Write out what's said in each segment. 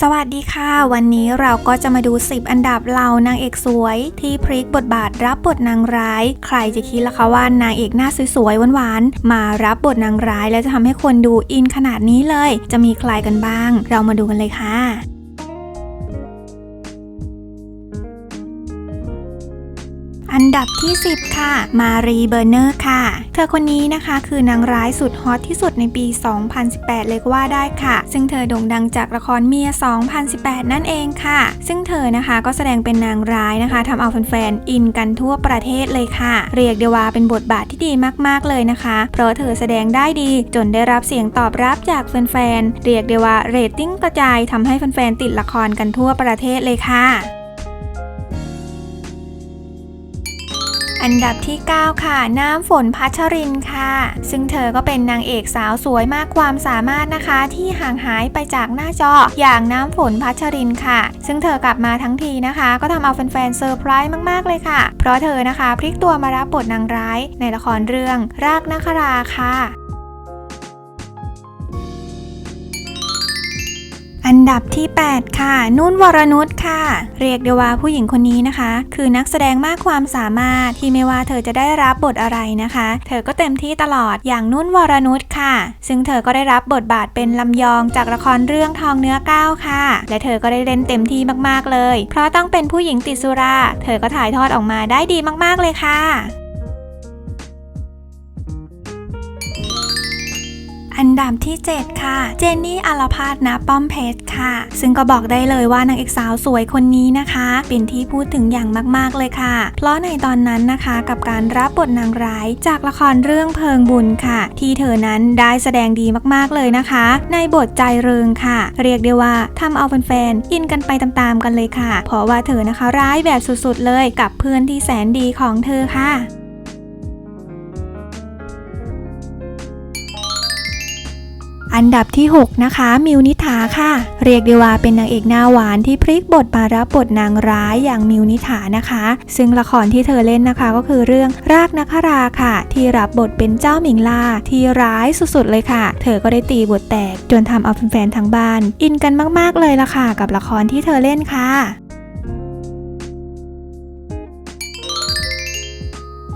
สวัสดีค่ะ วันนี้เราก็จะมาดู 10 อันดับเหล่านางเอกสวย ที่พลิกบทบาทรับบทนางร้าย ใครจะคิดล่ะคะว่านางเอกหน้าสวยๆหวานๆมารับบทนางร้าย แล้วจะทำให้คนดูอินขนาดนี้เลย จะมีใครกันบ้าง เรามาดูกันเลยค่ะ อันดับที่ 10 ค่ะ มารีเบอร์เนอร์ค่ะ เธอคนนี้นะคะคือนางร้ายสุดฮอตที่สุดในปี 2018 เลยก็ว่าได้ค่ะ ซึ่งเธอโด่งดังจากละครเมีย 2018 นั่นเองค่ะ ซึ่งเธอนะคะก็แสดงเป็นนางร้ายนะคะทำเอาแฟนๆอินกันทั่วประเทศเลยค่ะ เรียกได้ว่าเป็นบทบาทที่ดีมากๆเลยนะคะ เพราะเธอแสดงได้ดีจนได้รับเสียงตอบรับจากแฟนๆเรียกได้ว่าเรตติ้งกระจายทำให้แฟนๆติดละครกันทั่วประเทศเลยค่ะ อันดับที่ 9 ค่ะ น้ำฝนพัชรินค่ะ ซึ่งเธอก็เป็นนางเอกสาวสวยมากความสามารถนะคะ ที่ห่างหายไปจากหน้าจออย่างน้ำฝนพัชรินค่ะ ซึ่งเธอกลับมาทั้งทีนะคะ ก็ทำเอาแฟนๆเซอร์ไพรส์มากๆเลยค่ะ เพราะเธอนะคะพลิกตัวมารับบทนางร้าย ในละครเรื่องรากนาคราค่ะ อันดับที่ 8 ค่ะ นุ่นวรนุชค่ะ เรียกได้ว่าผู้หญิงคนนี้นะคะ คือนักแสดงมากความสามารถที่ไม่ว่าเธอจะได้รับบทอะไรนะคะ เธอก็เต็มที่ตลอดอย่างนุ่นวรนุชค่ะ ซึ่งเธอก็ได้รับบทบาทเป็นลำยองจากละครเรื่องทองเนื้อก้าวค่ะ และเธอก็ได้เล่นเต็มที่มากๆเลย เพราะต้องเป็นผู้หญิงติดสุรา เธอก็ถ่ายทอดออกมาได้ดีมากๆเลยค่ะ นดับที่ 7 ค่ะ เจนนี่อัลพาดนะป้อมเพชรค่ะ ซึ่งก็บอกได้เลยว่านางเอกสาวสวยคนนี้นะคะ เป็นที่พูดถึงอย่างมากๆเลยค่ะ เพราะในตอนนั้นนะคะกับการรับบทนางร้ายจากละครเรื่องเพิงบุญค่ะ ที่เธอนั้นได้แสดงดีมากๆเลยนะคะ ในบทใจเริงค่ะ เรียกได้ว่าทำเอาแฟนๆอินกันไปตามๆกันเลยค่ะ เพราะว่าเธอนะคะร้ายแบบสุดๆเลยกับเพื่อนที่แสนดีของเธอค่ะ อันดับที่ 6 นะคะ มิวนิถาค่ะ เรียกได้ว่าเป็นนางเอกหน้าหวานที่พลิกบทมารับบทนางร้ายอย่างมิวนิถานะคะ ซึ่งละครที่เธอเล่นนะคะก็คือเรื่องรากนักราค่ะ ที่รับบทเป็นเจ้าหมิงล่าที่ร้ายสุดๆเลยค่ะ เธอก็ได้ตีบทแตกจนทำเอาแฟนๆทั้งบ้าน อินกันมากๆเลยละค่ะ กับละครที่เธอเล่นค่ะ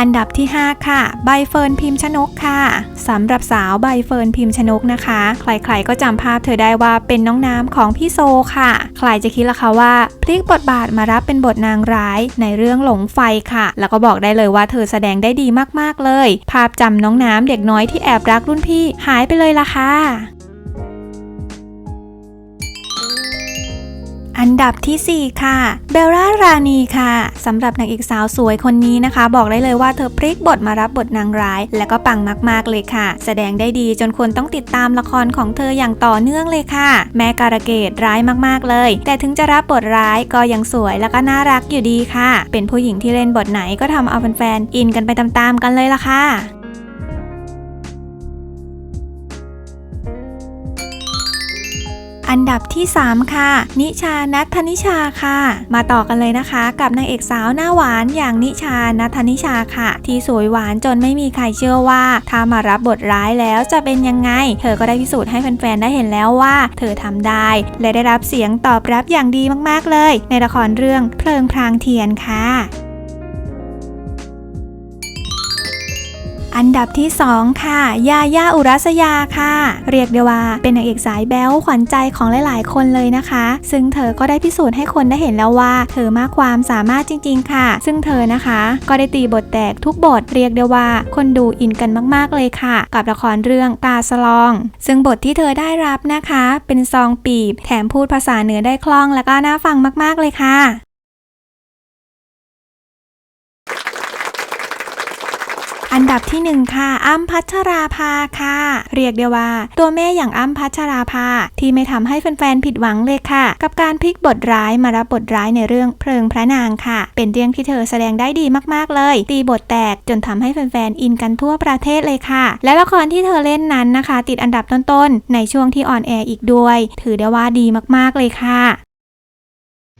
อันดับที่ 5 ค่ะ ใบเฟิร์นพิมพ์ชนกค่ะสำหรับสาวใบเฟิร์นพิมพ์ชนกนะคะ ใครๆก็จำภาพเธอได้ว่าเป็นน้องน้ำของพี่โซค่ะ ใครจะคิดล่ะคะว่า พลิกบทบาทมารับเป็นบทนางร้ายในเรื่องหลงไฟค่ะ แล้วก็บอกได้เลยว่าเธอแสดงได้ดีมากๆเลย ภาพจำน้องน้ำเด็กน้อยที่แอบรักรุ่นพี่หายไปเลยล่ะค่ะ อันดับทีสี่ 4 ค่ะ เบลล่ารานีค่ะสำหรับนางเอกสาวสวยคนนี้นะคะ บอกได้เลยว่าเธอพลิกบทมารับบทนางร้าย และก็ปังมาก ๆ เลยค่ะ แสดงได้ดีจนคนต้องติดตามละครของเธออย่างต่อเนื่องเลยค่ะ แม้การะเกดร้ายมากๆเลย แต่ถึงจะรับบทร้ายก็ยังสวยแล้วก็น่ารักอยู่ดีค่ะ เป็นผู้หญิงที่เล่นบทไหนก็ทำเอาแฟนๆอินกันไปตามๆกันเลยล่ะค่ะ อันดับที่ 3 ค่ะ นิชานัทนิชาค่ะ มาต่อกันเลยนะคะ กับนางเอกสาวหน้าหวานอย่างนิชานัทนิชาค่ะ ที่สวยหวานจนไม่มีใครเชื่อว่า ถ้ามารับบทร้ายแล้วจะเป็นยังไง เธอก็ได้พิสูจน์ให้แฟนๆได้เห็นแล้วว่า เธอทำได้ และได้รับเสียงตอบรับอย่างดีมากๆเลย ในละครเรื่องเพลิงพรางเทียนค่ะ อันดับที่ 2 ค่ะ ยาย่าอุรัสยาค่ะ เรียกได้ว่าเป็นนางเอกสายแบ๊วขวัญใจของหลาย ๆ คนเลยนะคะ ซึ่งเธอก็ได้พิสูจน์ให้คนได้เห็นแล้วว่า เธอมากความสามารถจริง ๆ ค่ะ ซึ่งเธอนะคะ ก็ได้ตีบทแตกทุกบทเรียกได้ว่าคนดูอินกันมาก ๆ เลยค่ะ กับละครเรื่องกาสลอง ซึ่งบทที่เธอได้รับนะคะ เป็นซองปีบ แถมพูดภาษาเหนือได้คล่องและก็น่าฟังมาก ๆ เลยค่ะ อันดับที่ 1 ค่ะ อ้ำพัชราภาค่ะ เรียกได้ว่า ตัวแม่อย่างอ้ำพัชราภาที่ไม่ทำให้แฟนๆผิดหวังเลยค่ะ กับการพลิกบทร้ายมารับบทร้ายในเรื่องเพลิงพระนางค่ะ เป็นเรื่องที่เธอแสดงได้ดีมากๆเลย ตีบทแตกจนทำให้แฟนๆอินกันทั่วประเทศเลยค่ะ และละครที่เธอเล่นนั้นนะคะ ติดอันดับต้นๆในช่วงที่ออนแอร์อีกด้วย ถือได้ว่าดีมากๆเลยค่ะ